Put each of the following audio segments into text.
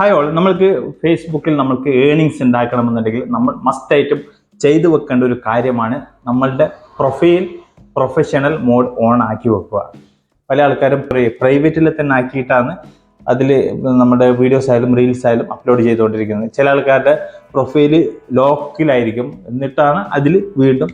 Hi all നമ്മൾക്ക് ഫേസ്ബുക്കിൽ നമ്മൾക്ക് ഏണിങ്സ് ഉണ്ടാക്കണമെന്നുണ്ടെങ്കിൽ നമ്മൾ മസ്റ്റായിട്ടും ചെയ്തു വെക്കേണ്ട ഒരു കാര്യമാണ് നമ്മളുടെ പ്രൊഫൈൽ പ്രൊഫഷണൽ മോഡ് ഓൺ ആക്കി വെക്കുക. പല ആൾക്കാരും പ്രൈവറ്റിൽ തന്നെ ആക്കിയിട്ടാണ് അതിൽ നമ്മുടെ വീഡിയോസ് ആയാലും റീൽസ് ആയാലും അപ്ലോഡ് ചെയ്തുകൊണ്ടിരിക്കുന്നത്. ചില ആൾക്കാരുടെ പ്രൊഫൈൽ ലോക്കിലായിരിക്കും എന്നിട്ടാണ് അതിൽ വീണ്ടും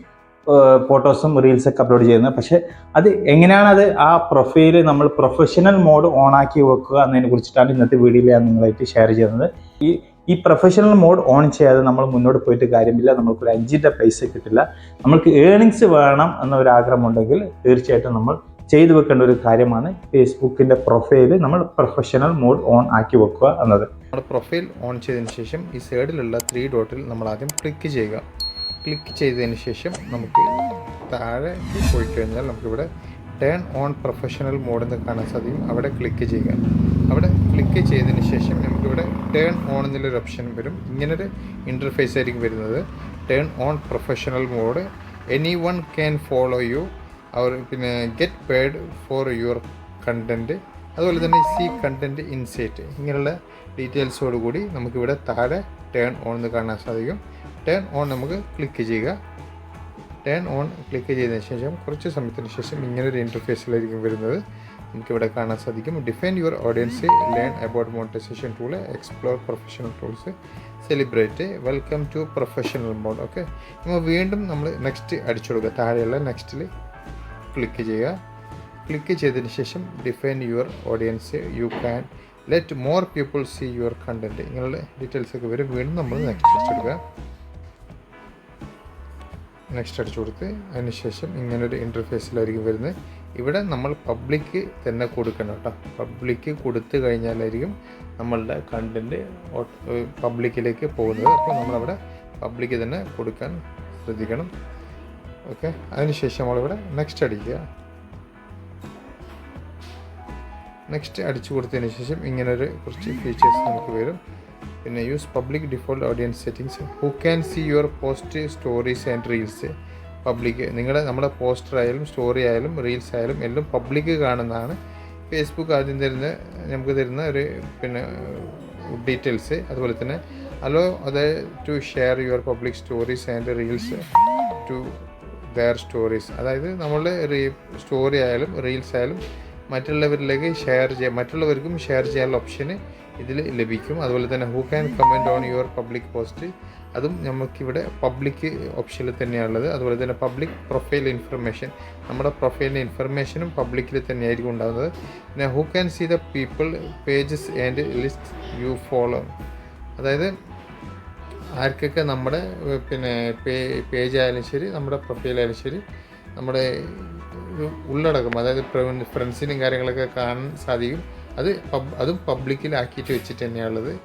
ഫോട്ടോസും റീൽസൊക്കെ അപ്ലോഡ് ചെയ്യുന്നത്. പക്ഷേ അത് എങ്ങനെയാണ് അത് ആ പ്രൊഫൈൽ നമ്മൾ പ്രൊഫഷണൽ മോഡ് ഓൺ ആക്കി വെക്കുക എന്നതിനെ കുറിച്ചിട്ടാണ് ഇന്നത്തെ വീഡിയോയിൽ ഞാൻ നിങ്ങളായിട്ട് ഷെയർ ചെയ്യുന്നത്. ഈ ഈ പ്രൊഫഷണൽ മോഡ് ഓൺ ചെയ്യാതെ നമ്മൾ മുന്നോട്ട് പോയിട്ട് കാര്യമില്ല. നമുക്കൊരു അഞ്ചിന്റെ പൈസ കിട്ടില്ല. നമ്മൾക്ക് ഏണിങ്സ് വേണം എന്നൊരു ആഗ്രഹമുണ്ടെങ്കിൽ തീർച്ചയായിട്ടും നമ്മൾ ചെയ്തു വെക്കേണ്ട ഒരു കാര്യമാണ് ഫേസ്ബുക്കിന്റെ പ്രൊഫൈൽ നമ്മൾ പ്രൊഫഷണൽ മോഡ് ഓൺ ആക്കി വെക്കുക എന്നത്. നമ്മുടെ പ്രൊഫൈൽ ഓൺ ചെയ്തതിന് ശേഷം ഈ സൈഡിലുള്ള ത്രീ ഡോട്ടിൽ നമ്മൾ ആദ്യം ക്ലിക്ക് ചെയ്യുക. ക്ലിക്ക് ചെയ്തതിന് ശേഷം നമുക്ക് താഴെ പോയി കഴിഞ്ഞാൽ നമുക്കിവിടെ ടേൺ ഓൺ പ്രൊഫഷണൽ മോഡ് എന്ന് കാണാൻ സാധിക്കും. അവിടെ ക്ലിക്ക് ചെയ്യുക. അവിടെ ക്ലിക്ക് ചെയ്തതിന് ശേഷം നമുക്കിവിടെ ടേൺ ഓൺ എന്നുള്ളൊരു ഓപ്ഷൻ വരും. ഇങ്ങനൊരു ഇന്റർഫേസ് ആയിരിക്കും വരുന്നത്. Turn on professional mode any one can follow you അവർ പിന്നെ get paid for your content അതുപോലെ തന്നെ സി കണ്ടന്റ് ഇൻസൈറ്റ് ഇങ്ങനെയുള്ള ഡീറ്റെയിൽസോട് കൂടി നമുക്കിവിടെ താഴെ ടേൺ ഓൺ എന്ന് കാണാൻ സാധിക്കും. ടേൺ ഓൺ നമുക്ക് ക്ലിക്ക് ചെയ്യുക. ടേൺ ഓൺ ക്ലിക്ക് ചെയ്തതിന് ശേഷം കുറച്ച് സമയത്തിന് ശേഷം ഇങ്ങനൊരു ഇന്റർഫേസിലായിരിക്കും വരുന്നത്. നമുക്കിവിടെ കാണാൻ സാധിക്കും. Define your audience learn about monetisation tool explore professional tools celebrate welcome to professional mode okay നമ്മൾ വീണ്ടും നമ്മൾ നെക്സ്റ്റ് അടിച്ചു കൊടുക്കുക. താഴെയുള്ള നെക്സ്റ്റിൽ ക്ലിക്ക് ചെയ്യുക. ക്ലിക്ക് ചെയ്തതിന് ശേഷം define your audience you can let more people see your content ഇങ്ങനെയുള്ള ഡീറ്റെയിൽസ് ഒക്കെ വരും. വീണ്ടും നമ്മൾ നെക്സ്റ്റ് അടിച്ചെടുക്കുക നെക്സ്റ്റ് അടിച്ചു കൊടുത്ത് അതിനുശേഷം ഇങ്ങനൊരു ഇന്റർഫേസിലായിരിക്കും വരുന്നത്. ഇവിടെ നമ്മൾ പബ്ലിക്ക് തന്നെ കൊടുക്കണം കേട്ടോ. പബ്ലിക്ക് കൊടുത്തു കഴിഞ്ഞാലായിരിക്കും നമ്മളുടെ കണ്ടന്റ് പബ്ലിക്കിലേക്ക് പോകുന്നത്. അപ്പോൾ നമ്മളവിടെ പബ്ലിക്ക് തന്നെ കൊടുക്കാൻ ശ്രദ്ധിക്കണം. ഓക്കെ അതിനുശേഷം നമ്മളിവിടെ നെക്സ്റ്റ് അടിക്കുക. നെക്സ്റ്റ് അടിച്ചു കൊടുത്തതിന് ശേഷം ഇങ്ങനൊരു കുറച്ച് ഫീച്ചേഴ്സ് നമുക്ക് വരും. പിന്നെ use public default audience settings who can see your post stories and reels public നിങ്ങളുടെ നമ്മുടെ പോസ്റ്റർ ആയാലും സ്റ്റോറി ആയാലും റീൽസ് ആയാലും എല്ലാം പബ്ലിക് കാണുന്നതാണ്. ഫേസ്ബുക്ക് ആദ്യം തരുന്ന നമുക്ക് തരുന്ന ഒരു പിന്നെ ഡീറ്റെയിൽസ് അതുപോലെ തന്നെ അലോ അത് to share your public stories and reels to their stories അതായത് നമ്മളുടെ സ്റ്റോറി ആയാലും റീൽസ് ആയാലും മറ്റുള്ളവരിലേക്ക് ഷെയർ ചെയ്യാം മറ്റുള്ളവർക്കും ഷെയർ ചെയ്യാനുള്ള ഓപ്ഷന് ഇതിൽ ലഭിക്കും. അതുപോലെ തന്നെ who can comment on your public post അതും നമുക്കിവിടെ പബ്ലിക് ഓപ്ഷനിൽ തന്നെയാണുള്ളത്. അതുപോലെ തന്നെ പബ്ലിക് പ്രൊഫൈൽ ഇൻഫർമേഷൻ നമ്മുടെ പ്രൊഫൈലിന്റെ ഇൻഫർമേഷനും പബ്ലിക്കിൽ തന്നെയായിരിക്കും ഉണ്ടാകുന്നത് പിന്നെ who can see the people pages and list you follow അതായത് ആർക്കൊക്കെ നമ്മുടെ പിന്നെ പേജ് ആയാലും ശരി നമ്മുടെ പ്രൊഫൈൽ ആയാലും ശരി നമ്മുടെ ഉള്ളടക്കം അതായത് ഫ്രണ്ട്സിനും കാര്യങ്ങളൊക്കെ കാണാൻ സാധിക്കും. അത് പബ് അതും പബ്ലിക്കിലാക്കിയിട്ട് വെച്ചിട്ട് തന്നെയാണുള്ളത്.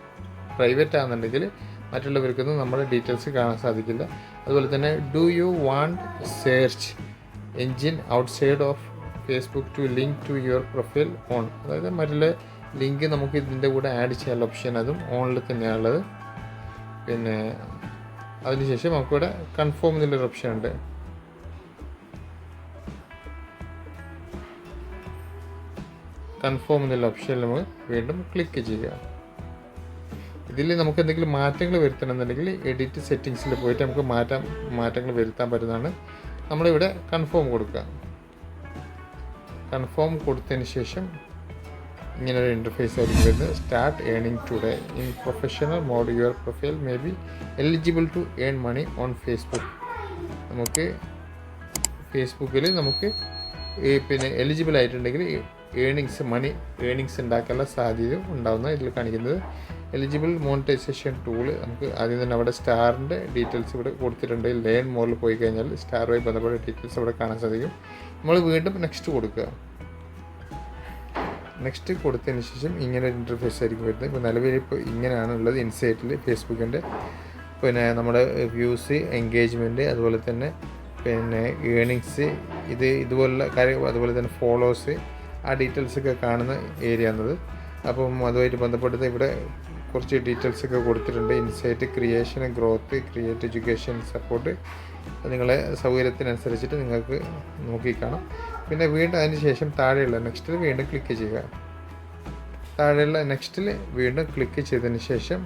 പ്രൈവറ്റ് ആണെന്നുണ്ടെങ്കിൽ മറ്റുള്ളവർക്കൊന്നും നമ്മുടെ ഡീറ്റെയിൽസ് കാണാൻ സാധിക്കില്ല. അതുപോലെ തന്നെ do you want search engine outside of Facebook to link to your profile on? അതായത് മറ്റുള്ള ലിങ്ക് നമുക്ക് ഇതിന്റെ കൂടെ ആഡ് ചെയ്യാനുള്ള ഓപ്ഷൻ അതും ഓണിൽ തന്നെയാണുള്ളത്. പിന്നെ അതിനുശേഷം നമുക്കിവിടെ കൺഫേം എന്നുള്ളൊരു ഓപ്ഷൻ ഉണ്ട്. കൺഫേം എന്നുള്ള ഓപ്ഷനിൽ നമ്മൾ വീണ്ടും ക്ലിക്ക് ചെയ്യുക. ഇതിൽ നമുക്ക് എന്തെങ്കിലും മാറ്റങ്ങൾ വരുത്തണമെന്നുണ്ടെങ്കിൽ എഡിറ്റ് സെറ്റിങ്സിൽ പോയിട്ട് നമുക്ക് മാറ്റാൻ മാറ്റങ്ങൾ വരുത്താൻ പറ്റുന്നതാണ് നമ്മളിവിടെ കൺഫേം കൊടുക്കുക. കൺഫേം കൊടുത്തതിന് ശേഷം ഇങ്ങനെ ഒരു ഇന്റർഫേസ് ആയിരിക്കും വരുന്നത്. Start earning today in professional mode your profile may be eligible to earn money on Facebook നമുക്ക് ഫേസ്ബുക്കിൽ നമുക്ക് പിന്നെ എലിജിബിൾ ആയിട്ടുണ്ടെങ്കിൽ ഏണിങ്സ് മണി ഏണിങ്സ് ഉണ്ടാക്കാനുള്ള സാധ്യത ഉണ്ടാകുന്ന ഇതിൽ കാണിക്കുന്നത്. എലിജിബിൾ മോണിറ്റൈസേഷൻ ടൂൾ നമുക്ക് ആദ്യം തന്നെ അവിടെ സ്റ്റാറിന്റെ ഡീറ്റെയിൽസ് ഇവിടെ കൊടുത്തിട്ടുണ്ട്. ലേൺ മോറിൽ പോയി കഴിഞ്ഞാൽ സ്റ്റാറുമായി ബന്ധപ്പെട്ട ഡീറ്റെയിൽസ് അവിടെ കാണാൻ സാധിക്കും. നമ്മൾ വീണ്ടും നെക്സ്റ്റ് കൊടുക്കുക. നെക്സ്റ്റ് കൊടുത്തതിന് ശേഷം ഇങ്ങനെ ഒരു ഇന്റർഫേസ് ആയിരിക്കും വരുന്നത്. ഇപ്പോൾ നിലവിൽ ഇപ്പോൾ ഇങ്ങനെയാണ് ഉള്ളത് ഇൻസൈറ്റിൽ ഫേസ്ബുക്കിന്റെ പിന്നെ നമ്മുടെ വ്യൂസ് എൻഗേജ്മെന്റ് അതുപോലെ തന്നെ പിന്നെ ഏണിങ്സ് ഇത് ഇതുപോലുള്ള കാര്യം അതുപോലെ തന്നെ ഫോളോവേഴ്സ് ആ ഡീറ്റെയിൽസ് ഒക്കെ കാണുന്ന ഏരിയ എന്നത്. അപ്പം അതുമായിട്ട് ബന്ധപ്പെട്ടത് ഇവിടെ കുറച്ച് ഡീറ്റെയിൽസ് ഒക്കെ കൊടുത്തിട്ടുണ്ട്. Insight creation growth create education support നിങ്ങളെ സൗകര്യത്തിനനുസരിച്ചിട്ട് നിങ്ങൾക്ക് നോക്കിക്കാണാം പിന്നെ വീണ്ടും അതിന് ശേഷം താഴെയുള്ള നെക്സ്റ്റിൽ വീണ്ടും ക്ലിക്ക് ചെയ്യുക. താഴെയുള്ള നെക്സ്റ്റിൽ വീണ്ടും ക്ലിക്ക് ചെയ്തതിന് ശേഷം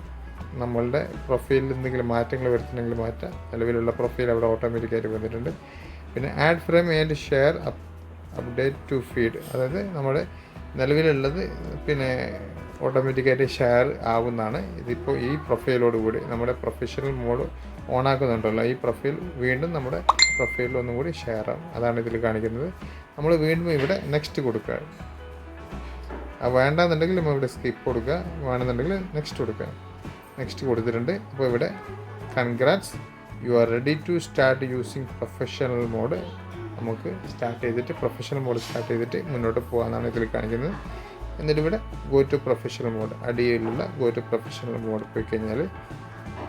നമ്മളുടെ പ്രൊഫൈലിൽ എന്തെങ്കിലും മാറ്റങ്ങൾ വരുത്തണമെങ്കിൽ മാറ്റാം. നിലവിലുള്ള പ്രൊഫൈൽ അവിടെ ഓട്ടോമാറ്റിക്കായിട്ട് വന്നിട്ടുണ്ട്. പിന്നെ add frame and share update to feed അതായത് നമ്മുടെ നിലവിലുള്ളത് പിന്നെ ഓട്ടോമാറ്റിക്കായിട്ട് ഷെയർ ആവുന്നതാണ്. ഇതിപ്പോൾ ഈ പ്രൊഫൈലോട് കൂടി നമ്മുടെ പ്രൊഫഷണൽ മോഡ് ഓൺ ആക്കുന്നുണ്ടല്ലോ ഈ പ്രൊഫൈൽ വീണ്ടും നമ്മുടെ പ്രൊഫൈലിൽ ഒന്നും കൂടി ഷെയർ ആവും. അതാണ് ഇതിൽ കാണിക്കുന്നത്. നമ്മൾ വീണ്ടും ഇവിടെ നെക്സ്റ്റ് കൊടുക്കുക. വേണ്ടെന്നുണ്ടെങ്കിൽ നമ്മൾ ഇവിടെ സ്കിപ്പ് കൊടുക്കുക. വേണമെന്നുണ്ടെങ്കിൽ നെക്സ്റ്റ് കൊടുക്കുക. നെക്സ്റ്റ് കൊടുത്തിട്ടുണ്ട്. അപ്പോൾ ഇവിടെ congrats you are ready to start using professional mode നമുക്ക് സ്റ്റാർട്ട് ചെയ്തിട്ട് പ്രൊഫഷണൽ മോഡ് സ്റ്റാർട്ട് ചെയ്തിട്ട് മുന്നോട്ട് പോകാമെന്നാണ് ഇതിൽ കാണിക്കുന്നത്. എന്നിട്ട് ഇവിടെ ഗോ ടു പ്രൊഫഷണൽ മോഡ് അടിയിലുള്ള ഗോ ടു പ്രൊഫഷണൽ മോഡ് പോയി കഴിഞ്ഞാൽ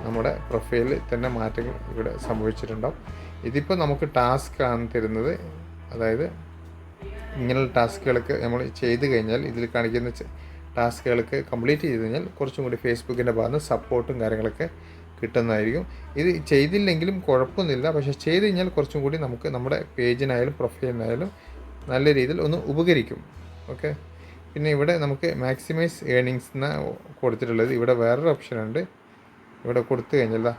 നമ്മുടെ പ്രൊഫൈലിൽ തന്നെ മാറ്റങ്ങൾ ഇവിടെ സംഭവിച്ചിട്ടുണ്ടാവും. ഇതിപ്പോൾ നമുക്ക് ടാസ്ക് ആണ് തരുന്നത്. അതായത് ഇങ്ങനെയുള്ള ടാസ്കുകളൊക്കെ നമ്മൾ ചെയ്ത് കഴിഞ്ഞാൽ ഇതിൽ കാണിക്കുന്ന ടാസ്കുകൾക്ക് കംപ്ലീറ്റ് ചെയ്ത് കഴിഞ്ഞാൽ കുറച്ചും കൂടി ഫേസ്ബുക്കിന്റെ ഭാഗത്ത് സപ്പോർട്ടും കാര്യങ്ങളൊക്കെ കിട്ടുന്നതായിരിക്കും. ഇത് ചെയ്തില്ലെങ്കിലും കുഴപ്പമൊന്നുമില്ല. പക്ഷേ ചെയ്ത് കഴിഞ്ഞാൽ കുറച്ചും കൂടി നമുക്ക് നമ്മുടെ പേജിനായാലും പ്രൊഫൈലിനായാലും നല്ല രീതിയിൽ ഒന്ന് ഉപകരിക്കും. ഓക്കെ? പിന്നെ ഇവിടെ നമുക്ക് മാക്സിമൈസ് ഏണിങ്സ് എന്ന് കൊടുത്തിട്ടുള്ളത്. ഇവിടെ വേറൊരു ഓപ്ഷനുണ്ട് ഇവിടെ കൊടുത്തു കഴിഞ്ഞല്ല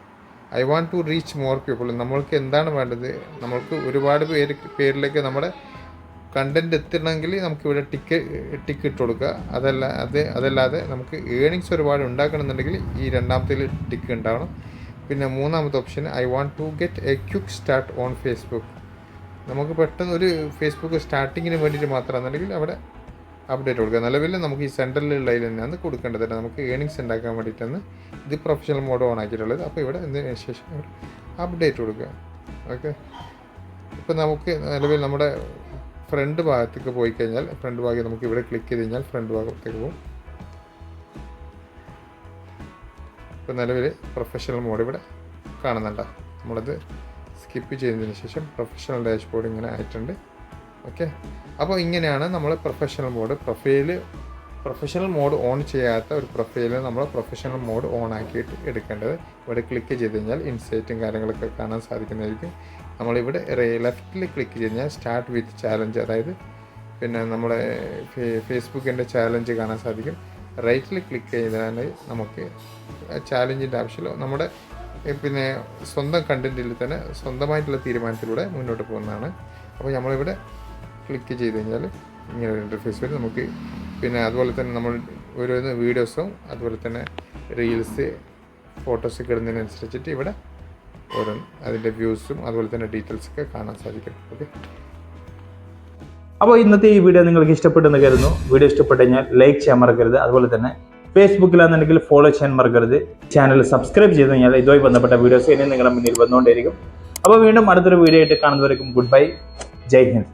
I want to reach more people. നമ്മൾക്ക് എന്താണ് വേണ്ടത്? നമ്മൾക്ക് ഒരുപാട് പേര് പേരിലേക്ക് നമ്മുടെ കണ്ടന്റ് എത്തണമെങ്കിൽ നമുക്ക് ഇവിടെ ടിക്ക് ടിക്ക് ഇട്ട് കൊടുക്കുക. അതല്ല അത് അതല്ലാതെ നമുക്ക് ഏണിങ്സ് ഒരുപാട് ഉണ്ടാക്കണമെന്നുണ്ടെങ്കിൽ ഈ രണ്ടാമത്തെ ടിക്ക് ഉണ്ടാവണം. പിന്നെ മൂന്നാമത്തെ option I want to get a quick start on Facebook നമുക്ക് പെട്ടെന്ന് ഒരു ഫേസ്ബുക്ക് സ്റ്റാർട്ടിങ്ങിന് വേണ്ടിയിട്ട് മാത്രമാണെന്നുണ്ടെങ്കിൽ അവിടെ അപ്ഡേറ്റ് കൊടുക്കുക. നിലവിൽ നമുക്ക് ഈ സെന്ററിലുള്ളതിൽ തന്നെയാണ് കൊടുക്കേണ്ടത് നമുക്ക് ഏണിങ്സ് ഉണ്ടാക്കാൻ വേണ്ടിയിട്ടാണ് ഇത് പ്രൊഫഷണൽ മോഡ് ഓൺ ആക്കിയിട്ടുള്ളത്. അപ്പോൾ ഇവിടെ എന്തിനു ശേഷം അപ്ഡേറ്റ് കൊടുക്കുക. ഓക്കെ ഇപ്പോൾ നമുക്ക് നിലവിൽ നമ്മുടെ ഫ്രണ്ട് ഭാഗത്തേക്ക് പോയി കഴിഞ്ഞാൽ ഫ്രണ്ട് ഭാഗം നമുക്ക് ഇവിടെ ക്ലിക്ക് ചെയ്ത് കഴിഞ്ഞാൽ ഫ്രണ്ട് ഭാഗത്തേക്ക് പോകും. ഇപ്പോൾ നിലവിൽ പ്രൊഫഷണൽ മോഡ് ഇവിടെ കാണുന്നുണ്ട്. നമ്മളത് സ്കിപ്പ് ചെയ്തതിന് ശേഷം പ്രൊഫഷണൽ ഡാഷ്ബോർഡ് ഇങ്ങനെ ആയിട്ടുണ്ട്. ഓക്കെ അപ്പോൾ ഇങ്ങനെയാണ് നമ്മൾ professional mode profile professional mode on ചെയ്യാത്ത ഒരു പ്രൊഫൈൽ നമ്മൾ പ്രൊഫഷണൽ മോഡ് ഓൺ ആക്കിയിട്ട് എടുക്കേണ്ടത്. ഇവിടെ ക്ലിക്ക് ചെയ്ത് കഴിഞ്ഞാൽ ഇൻസൈറ്റും കാര്യങ്ങളൊക്കെ കാണാൻ സാധിക്കുന്നതായിരിക്കും. നമ്മളിവിടെ ലെഫ്റ്റിൽ ക്ലിക്ക് ചെയ്ത് കഴിഞ്ഞാൽ സ്റ്റാർട്ട് വിത്ത് ചാലഞ്ച് അതായത് പിന്നെ നമ്മുടെ ഫേസ്ബുക്കിന്റെ ചാലഞ്ച് കാണാൻ സാധിക്കും. റൈറ്റിൽ ക്ലിക്ക് ചെയ്താൽ നമുക്ക് ചാലഞ്ചിന്റെ ആവശ്യമില്ല. നമ്മുടെ പിന്നെ സ്വന്തം കണ്ടന്റിൽ തന്നെ സ്വന്തമായിട്ടുള്ള തീരുമാനത്തിലൂടെ മുന്നോട്ട് പോകുന്നതാണ്. അപ്പോൾ നമ്മളിവിടെ ക്ലിക്ക് ചെയ്ത് കഴിഞ്ഞാൽ ഇങ്ങനെ ഒരു ഇന്റർഫേസ് വരും. നമുക്ക് പിന്നെ അതുപോലെ തന്നെ നമ്മൾ ഓരോന്ന് വീഡിയോസും അതുപോലെ തന്നെ റീൽസ് ഫോട്ടോസൊക്കെ ഇടുന്നതിനനുസരിച്ചിട്ട് ഇവിടെ ഓരോന്ന് അതിന്റെ വ്യൂസും അതുപോലെ തന്നെ ഡീറ്റെയിൽസ് ഒക്കെ കാണാൻ സാധിക്കും. ഓക്കെ? അപ്പോൾ ഇന്നത്തെ ഈ വീഡിയോ നിങ്ങൾക്ക് ഇഷ്ടപ്പെട്ടെന്ന് കരുതുന്നു. വീഡിയോ ഇഷ്ടപ്പെട്ടു കഴിഞ്ഞാൽ ലൈക്ക് ചെയ്യാൻ മറക്കരുത്. അതുപോലെ തന്നെ ഫേസ്ബുക്കിലാണെന്നുണ്ടെങ്കിൽ ഫോളോ ചെയ്യാൻ മറക്കരുത്. ചാനൽ സബ്സ്ക്രൈബ് ചെയ്ത് കഴിഞ്ഞാൽ ഇതുമായി ബന്ധപ്പെട്ട വീഡിയോസ് ഇനി നിങ്ങളുടെ മുന്നിൽ വന്നുകൊണ്ടിരിക്കും അപ്പോൾ വീണ്ടും അടുത്തൊരു വീഡിയോ ആയിട്ട് കാണുന്നവർക്കും ഗുഡ് ബൈ. ജയ് ഹിന്ദ്.